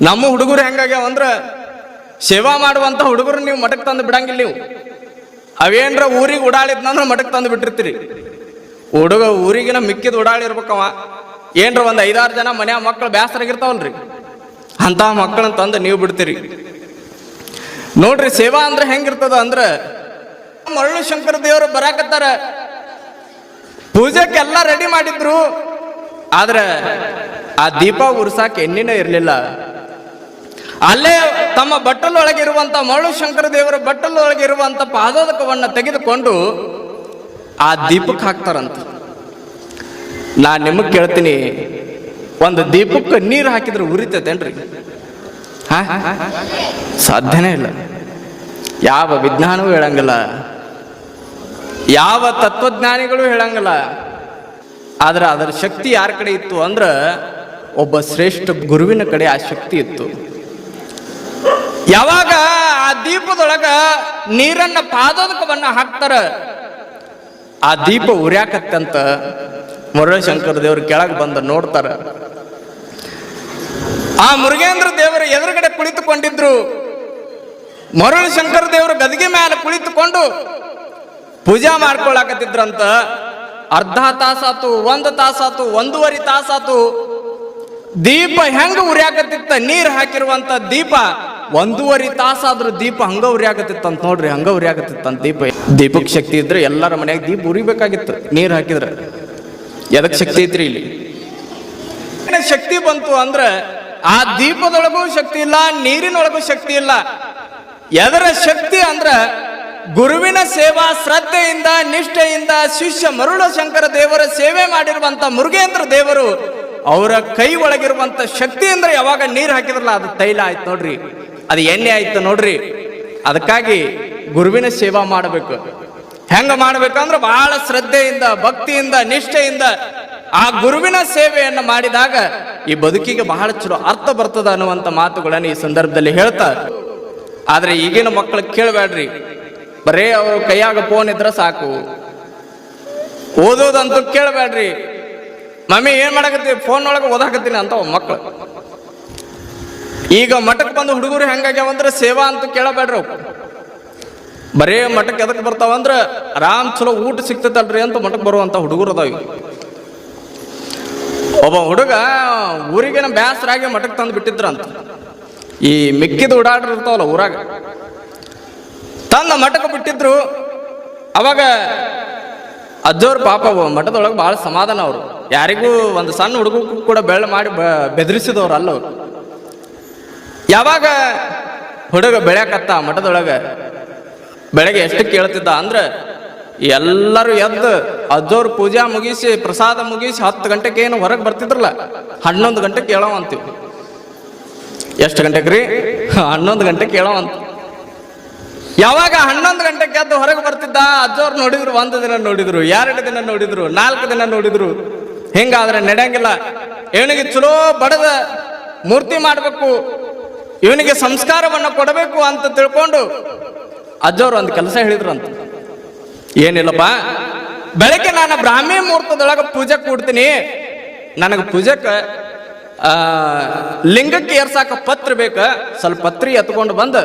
ನಮ್ಮ ಹುಡುಗರು ಹೆಂಗಾಗ್ಯಾವ ಅಂದ್ರ ಸೇವಾ ಮಾಡುವಂತ ಹುಡುಗರು ನೀವು ಮಠಕ್ಕೆ ತಂದು ಬಿಡಂಗಿಲ್ಲ ನೀವು. ಅವೇನ್ರ ಊರಿಗೆ ಓಡಾಡಿದ್ನಂದ್ರ ಮಠಕ್ಕೆ ತಂದು ಬಿಟ್ಟಿರ್ತೀರಿ. ಹುಡುಗ ಊರಿಗಿನ ಮಿಕ್ಕಿದ ಓಡಾಡಿರ್ಬೇಕವ ಏನ್ರ ಒಂದು ಐದಾರು ಜನ ಮನೆಯ ಮಕ್ಕಳು ಬ್ಯಾಸರಾಗಿರ್ತಾವನ್ರಿ ಅಂತ ಮಕ್ಕಳನ್ನ ತಂದು ನೀವು ಬಿಡ್ತೀರಿ. ನೋಡ್ರಿ ಸೇವಾ ಅಂದ್ರೆ ಹೆಂಗಿರ್ತದ ಅಂದ್ರ ಮರಳು ಶಂಕರ ದೇವರು ಬರಾಕತ್ತಾರ. ಪೂಜೆಕ್ಕೆಲ್ಲ ರೆಡಿ ಮಾಡಿದ್ರು. ಆದ್ರೆ ಆ ದೀಪ ಉರ್ಸಾಕ ಎಣ್ಣಿನ ಇರ್ಲಿಲ್ಲ. ಅಲ್ಲೇ ತಮ್ಮ ಬಟ್ಟಲೊಳಗಿರುವಂತ ಮರಳು ಶಂಕರ ದೇವರ ಬಟ್ಟಲೊಳಗಿರುವಂತ ಪಾದೋದಕವನ್ನು ತೆಗೆದುಕೊಂಡು ಆ ದೀಪಕ್ಕೆ ಹಾಕ್ತಾರಂತ. ನಾ ನಿಮಗೆ ಕೇಳ್ತೀನಿ, ಒಂದು ದೀಪಕ್ಕೆ ನೀರು ಹಾಕಿದ್ರೆ ಉರಿತೈತೇನ್ರಿ? ಹಾ? ಸಾಧ್ಯನೇ ಇಲ್ಲ. ಯಾವ ವಿಜ್ಞಾನವೂ ಹೇಳಂಗಿಲ್ಲ. ಯಾವ ತತ್ವಜ್ಞಾನಿಗಳು ಹೇಳಂಗಿಲ್ಲ. ಆದ್ರೆ ಅದರ ಶಕ್ತಿ ಯಾರ ಕಡೆ ಇತ್ತು ಅಂದ್ರೆ, ಒಬ್ಬ ಶ್ರೇಷ್ಠ ಗುರುವಿನ ಕಡೆ ಆ ಶಕ್ತಿ ಇತ್ತು. ಯಾವಾಗ ಆ ದೀಪದೊಳಗ ನೀರನ್ನ ಪಾದೋದಕವನ್ನ ಹಾಕ್ತಾರ? ಆ ದೀಪ ಉರ್ಯಾಕತ್ತಂತ ಮುರಳಶಂಕರ ದೇವರು ಕೆಳಗೆ ಬಂದು ನೋಡ್ತಾರ. ಆ ಮುರುಗೇಂದ್ರ ದೇವರು ಎದುರುಗಡೆ ಕುಳಿತುಕೊಂಡಿದ್ರು. ಮರಳು ಶಂಕರ ದೇವರು ಗದಿಗೆ ಮೇಲೆ ಕುಳಿತುಕೊಂಡು ಪೂಜಾ ಮಾಡ್ಕೊಳಕತ್ತಿದ್ರಂತ. ಅರ್ಧ ತಾಸಾತು, ಒಂದು ತಾಸಾತು, ಒಂದೂವರೆ ತಾಸಾತು ದೀಪ ಹೆಂಗ ಉರಿಯಾಕತ್ತಿತ್ತ? ನೀರ್ ಹಾಕಿರುವಂತ ದೀಪ. ಒಂದೂವರೆ ತಾಸಾದ್ರೂ ದೀಪ ಹಂಗವ್ರಿ ಆಗತ್ತಿತ್ತಂತ ನೋಡ್ರಿ, ಹಂಗವ್ರಿ ಆಗತ್ತಿತ್ತಂತ ದೀಪ. ದೀಪಕ್ ಶಕ್ತಿ ಇದ್ರೆ ಎಲ್ಲರ ಮನೆಯಾಗ ದೀಪ ಉರಿಬೇಕಾಗಿತ್ತು. ನೀರು ಹಾಕಿದ್ರ. ಎದಕ್ ಶಕ್ತಿ ಐತ್ರಿ ಇಲ್ಲಿ? ಶಕ್ತಿ ಬಂತು ಅಂದ್ರೆ ಆ ದೀಪದೊಳಗೂ ಶಕ್ತಿ ಇಲ್ಲ, ನೀರಿನೊಳಗೂ ಶಕ್ತಿ ಇಲ್ಲ. ಎದರ ಶಕ್ತಿ ಅಂದ್ರ ಗುರುವಿನ ಸೇವಾ, ಶ್ರದ್ಧೆಯಿಂದ, ನಿಷ್ಠೆಯಿಂದ ಶಿಷ್ಯ ಮರುಳ ಶಂಕರ ದೇವರ ಸೇವೆ ಮಾಡಿರುವಂತ ಮುರುಗೇಂದ್ರ ದೇವರು ಅವರ ಕೈ ಒಳಗಿರುವಂತ ಶಕ್ತಿ ಅಂದ್ರೆ ಯಾವಾಗ ನೀರು ಹಾಕಿದ್ರಲ್ಲ, ಅದು ತೈಲ ಆಯ್ತು ನೋಡ್ರಿ. ಅದು ಎಣ್ಣೆ ಆಯ್ತು ನೋಡ್ರಿ. ಅದಕ್ಕಾಗಿ ಗುರುವಿನ ಸೇವಾ ಮಾಡಬೇಕು. ಹೆಂಗ ಮಾಡ್ಬೇಕಂದ್ರೆ ಬಹಳ ಶ್ರದ್ಧೆಯಿಂದ, ಭಕ್ತಿಯಿಂದ, ನಿಷ್ಠೆಯಿಂದ ಆ ಗುರುವಿನ ಸೇವೆಯನ್ನು ಮಾಡಿದಾಗ ಈ ಬದುಕಿಗೆ ಬಹಳ ಚಲೋ ಅರ್ಥ ಬರ್ತದ ಅನ್ನುವಂತ ಮಾತುಗಳನ್ನು ಈ ಸಂದರ್ಭದಲ್ಲಿ ಹೇಳ್ತಾ. ಆದ್ರೆ ಈಗಿನ ಮಕ್ಕಳು ಕೇಳಬೇಡ್ರಿ. ಬರೇ ಅವರು ಕೈಯಾಗ ಫೋನ್ ಇದ್ರೆ ಸಾಕು. ಓದೋದಂತೂ ಕೇಳಬೇಡ್ರಿ. ಮಮ್ಮಿ ಏನ್ ಮಾಡಕತ್ತಿ? ಫೋನ್ ಒಳಗೆ ಓದಾಕತ್ತೀನಿ ಅಂತ ಮಕ್ಕಳು ಈಗ ಮಠಕ್ಕೆ ಬಂದು ಹುಡುಗರು ಹೆಂಗಾಗ್ಯಾವ ಅಂದ್ರೆ ಸೇವಾ ಅಂತ ಕೇಳಬೇಡ್ರಿ ಬರೇ ಮಠಕ್ಕೆ ಎದಕ್ಕೆ ಬರ್ತಾವಂದ್ರೆ ಆರಾಮ್ ಚಲೋ ಊಟ ಸಿಗ್ತೈತಲ್ರಿ ಅಂತ ಮಠಕ್ಕೆ ಬರುವಂಥ ಹುಡುಗರು ಅದಾವ. ಒಬ್ಬ ಹುಡುಗ ಊರಿಗೇನ ಬ್ಯಾಸರಾಗಿ ಮಠಕ್ಕೆ ತಂದು ಬಿಟ್ಟಿದ್ರಂತ. ಈ ಮಿಕ್ಕಿದ ಓಡಾಡ್ರಿ ಇರ್ತಾವಲ್ಲ ಊರಾಗ. ತಂದ ಮಠಕ್ಕೆ ಬಿಟ್ಟಿದ್ರು. ಅವಾಗ ಅಜ್ಜವ್ರ ಪಾಪ ಮಠದೊಳಗೆ ಭಾಳ ಸಮಾಧಾನ ಅವರು. ಯಾರಿಗೂ ಒಂದು ಸಣ್ಣ ಹುಡುಗಕ್ಕೂ ಕೂಡ ಬೆಳ್ಳ ಮಾಡಿ ಬ- ಬೆದರಿಸಿದವ್ರು ಯಾವಾಗ ಹುಡುಗ ಬೆಳೆಯಕತ್ತ ಮಠದೊಳಗೆ? ಬೆಳಗ್ಗೆ ಎಷ್ಟು ಕೇಳ್ತಿದ್ದ ಅಂದ್ರೆ, ಎಲ್ಲರೂ ಎದ್ದು ಅಜ್ಜೋರ್ ಪೂಜಾ ಮುಗಿಸಿ, ಪ್ರಸಾದ ಮುಗಿಸಿ ಹತ್ತು ಗಂಟೆಗೆ ಏನು ಹೊರಗೆ ಬರ್ತಿದ್ರಲ್ಲ, ಹನ್ನೊಂದು ಗಂಟೆ ಕೇಳೋ ಅಂತೀವಿ ಎಷ್ಟು ಗಂಟೆಗೆ ರೀ? ಹನ್ನೊಂದು ಗಂಟೆ ಕೇಳೋ ಅಂತ ಯಾವಾಗ ಹನ್ನೊಂದು ಗಂಟೆಗೆ ಎದ್ದು ಹೊರಗೆ ಬರ್ತಿದ್ದ, ಅಜ್ಜೋರು ನೋಡಿದ್ರು, ಒಂದು ದಿನ ನೋಡಿದ್ರು, ಎರಡು ದಿನ ನೋಡಿದ್ರು, ನಾಲ್ಕು ದಿನ ನೋಡಿದ್ರು. ಹಿಂಗಾದ್ರೆ ನಡೆಯಂಗಿಲ್ಲ. ಏನಿಗೆ ಚಲೋ ಬಡದ ಮೂರ್ತಿ ಮಾಡಬೇಕು. ಇವನಿಗೆ ಸಂಸ್ಕಾರವನ್ನು ಕೊಡಬೇಕು ಅಂತ ತಿಳ್ಕೊಂಡು ಅಜ್ಜವ್ರು ಒಂದು ಕೆಲಸ ಹೇಳಿದ್ರು ಅಂತ ಏನಿಲ್ಲಪ್ಪ, ಬೆಳಗ್ಗೆ ನಾನು ಬ್ರಾಹ್ಮಿ ಮುಹೂರ್ತದೊಳಗೆ ಪೂಜೆ ಕೂಡ್ತೀನಿ. ನನಗೆ ಪೂಜಕ್ಕೆ ಲಿಂಗಕ್ಕೆ ಏರ್ಸಾಕ ಪತ್ರ ಬೇಕ. ಸ್ವಲ್ಪ ಪತ್ರಿ ಎತ್ಕೊಂಡು ಬಂದು.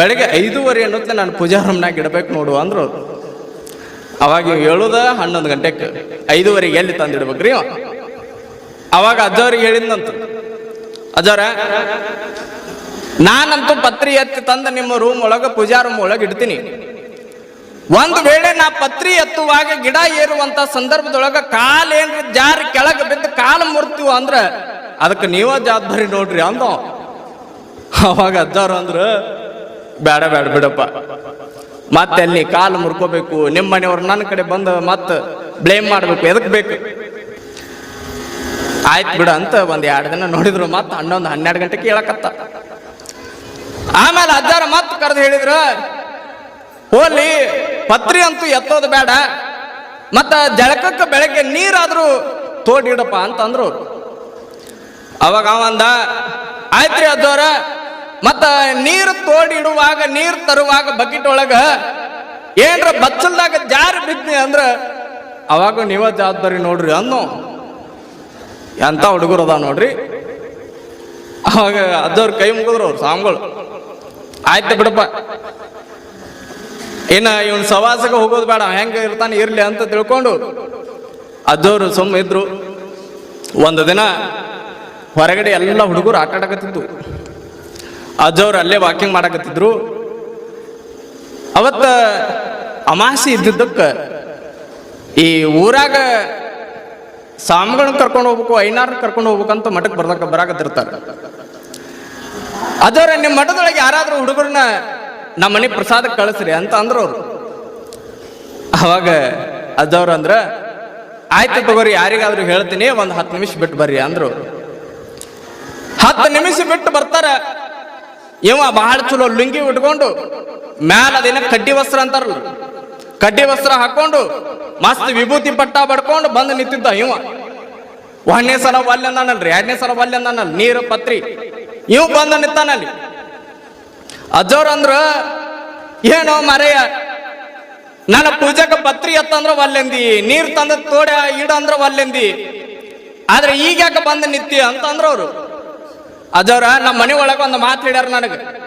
ಬೆಳಗ್ಗೆ ಐದೂವರೆ ಅನ್ನೋತ್ತೆ ನಾನು ಪೂಜಾ ಇಡಬೇಕು ನೋಡು ಅಂದ್ರು. ಅವಾಗ ಹೇಳುದ, ಹನ್ನೊಂದು ಗಂಟೆಗೆ ಐದೂವರೆಗೆ ಎಲ್ಲಿ ತಂದಿಡ್ಬೇಕ್ರಿ? ಅವಾಗ ಅಜ್ಜವ್ರಿಗೆ ಹೇಳಿದ್ನಂತ. ಅಜ್ಜವ್ರ ನಾನಂತೂ ಪತ್ರಿ ಎತ್ತಿ ತಂದು ನಿಮ್ಮ ರೂಮ್ ಒಳಗೆ ಪೂಜಾ ರೂಮ್ ಒಳಗೆ ಇಡ್ತೀನಿ. ಒಂದು ವೇಳೆ ನಾ ಪತ್ರಿ ಎತ್ತುವಾಗ ಗಿಡ ಏರುವಂತ ಸಂದರ್ಭದೊಳಗ ಕಾಲ್ ಏನ್ರಿ ಜಾರಿ ಕೆಳಗೆ ಬಿದ್ದು ಕಾಲು ಮುರ್ತೀವ ಅಂದ್ರ ಅದಕ್ಕೆ ನೀವ ಜವಾಬ್ದಾರಿ ನೋಡ್ರಿ ಅಂದ. ಅವಾಗ ಅಜ್ಜಾರು ಅಂದ್ರ ಬೇಡ ಬೇಡ ಬಿಡಪ್ಪ. ಮತ್ತೆ ಅಲ್ಲಿ ಕಾಲು ಮುರ್ಕೋಬೇಕು. ನಿಮ್ಮ ಮನೆಯವ್ರು ನನ್ನ ಕಡೆ ಬಂದು ಮತ್ತೆ ಬ್ಲೇಮ್ ಮಾಡ್ಬೇಕು. ಎದಕ್ ಬೇಕು? ಆಯ್ತು ಬಿಡ ಅಂತ ಒಂದು ಎರಡು ದಿನ ನೋಡಿದ್ರು. ಮತ್ತೆ ಹನ್ನೊಂದು ಹನ್ನೆರಡು ಗಂಟೆಗೆ ಹೇಳಕತ್ತ. ಆಮೇಲೆ ಅಜ್ಜಾರ ಮತ್ತೆ ಕರೆದು ಹೇಳಿದ್ರು ಹೋಲಿ ಪತ್ರಿ ಅಂತೂ ಎತ್ತೋದು ಬೇಡ, ಮತ್ತ ಜಳಕಕ್ಕೆ ಬೆಳಗ್ಗೆ ನೀರಾದರೂ ತೋಡಿಡಪ್ಪ ಅಂತ ಅಂದ್ರು ಅವ್ರು. ಅವಾಗ ಅವಂದ ಆಯ್ತ್ರಿ ಅಜ್ಜಾರ, ಮತ್ತ ನೀರು ತೋಡಿಡುವಾಗ ನೀರು ತರುವಾಗ ಬಕೆಟ್ ಒಳಗ ಏನ್ರ ಬಚ್ಚಲ್ದಾಗ ಜಾರಿ ಬಿದ್ನಿ ಅಂದ್ರ ಅವಾಗ ನೀವ ಜವಾಬ್ದಾರಿ ನೋಡ್ರಿ ಅನ್ನು ಎಂತ ಹುಡುಗರು ನೋಡ್ರಿ ಅವಾಗ ಅಜ್ಜವ್ರ ಕೈ ಮುಗಿದ್ರು ಅವ್ರು ಸ್ವಾಮಿಗಳು ಆಯ್ತು ಬಿಡಪ್ಪ. ಇನ್ನ ಇವನ್ ಸವಾಸಕ್ಕೆ ಹೋಗೋದು ಬೇಡ, ಹೆಂಗ ಇರ್ತಾನೆ ಇರ್ಲಿ ಅಂತ ತಿಳ್ಕೊಂಡು ಅಜ್ಜವ್ರು ಸುಮ್ಮ ಇದ್ರು. ಒಂದು ದಿನ ಹೊರಗಡೆ ಎಲ್ಲ ಹುಡುಗರು ಆಟ ಆಡಕತ್ತಿದ್ದು ಅಜ್ಜವ್ರು ಅಲ್ಲೇ ವಾಕಿಂಗ್ ಮಾಡಕತ್ತಿದ್ರು. ಅವತ್ತ ಅಮಾಸಿ ಇದ್ದಿದ್ದಕ್ಕೆ ಈ ಊರಾಗ ಸ್ವಾಮಿಗಳನ್ನ ಕರ್ಕೊಂಡು ಹೋಗ್ಬೇಕು, ಐನಾರ್ನ ಕರ್ಕೊಂಡು ಹೋಗ್ಬೇಕಂತ ಮಠಕ್ಕೆ ಬರ್ದಕ್ಕೆ ಬರಾಕತ್ತಿರ್ತಾರೆ. ಅದರ ನಿಮ್ಮ ಮಠದೊಳಗೆ ಯಾರಾದರೂ ಹುಡುಗರನ್ನ ನಮ್ಮ ಮನೆ ಪ್ರಸಾದಕ್ಕೆ ಕಳಿಸ್ರಿ ಅಂತ ಅಂದ್ರು ಅವ್ರು. ಅವಾಗ ಅದವ್ರು ಅಂದ್ರ, ಆಯ್ತು ತಗೋರಿ, ಯಾರಿಗಾದ್ರೂ ಹೇಳ್ತೀನಿ, ಒಂದು ಹತ್ತು ನಿಮಿಷ ಬಿಟ್ಟು ಬರ್ರಿ ಅಂದ್ರು ಹತ್ತು ನಿಮಿಷ ಬಿಟ್ಟು ಬರ್ತಾರ. ಇವ ಬಹಳ ಚಲೋ ಲುಂಗಿ ಉಟ್ಕೊಂಡು, ಮ್ಯಾಲ ಅದೇನ ಕಡ್ಡಿ ವಸ್ತ್ರ ಅಂತಾರಲ್ಲ, ಕಡ್ಡಿ ವಸ್ತ್ರ ಹಾಕೊಂಡು, ಮಸ್ತ್ ವಿಭೂತಿ ಪಟ್ಟ ಬಡ್ಕೊಂಡು ಬಂದು ನಿಂತಿದ್ದ ಇವ. ಒಂದನೇ ಸಲ ಒಲ್ಲೆ ಅಂದಾನಲ್ರಿ, ಎರಡನೇ ಸಲ ಒಲ್ಲೆ ಅಂದಾನಲ್ ನೀರು, ಪತ್ರಿ. ಇವ್ ಬಂದ ನಿಂತಾನಲ್ಲಿ ಅಜ್ಜವ್ರ ಅಂದ್ರ, ಏನೋ ಮರೆಯ, ನನ್ನ ಪೂಜೆಗೆ ಪತ್ರಿ ಎತ್ತಂದ್ರ ಒಲ್ಲೆಂದಿ, ನೀರ್ ತಂದ ತೋಡ ಈಡ ಅಂದ್ರ ಒಲ್ಲೆಂದಿ. ಆದ್ರೆ ಈಗ ಯಾಕೆ ಬಂದ ನಿತ್ತಿ ಅಂತ ಅಂದ್ರ ಅವ್ರು. ಅಜ್ಜವ್ರ ನಮ್ಮ ಮನೆ ಒಳಗೆ ಒಂದು ಮಾತು ಹೇಳ್ಯಾರ ನನಗೆ.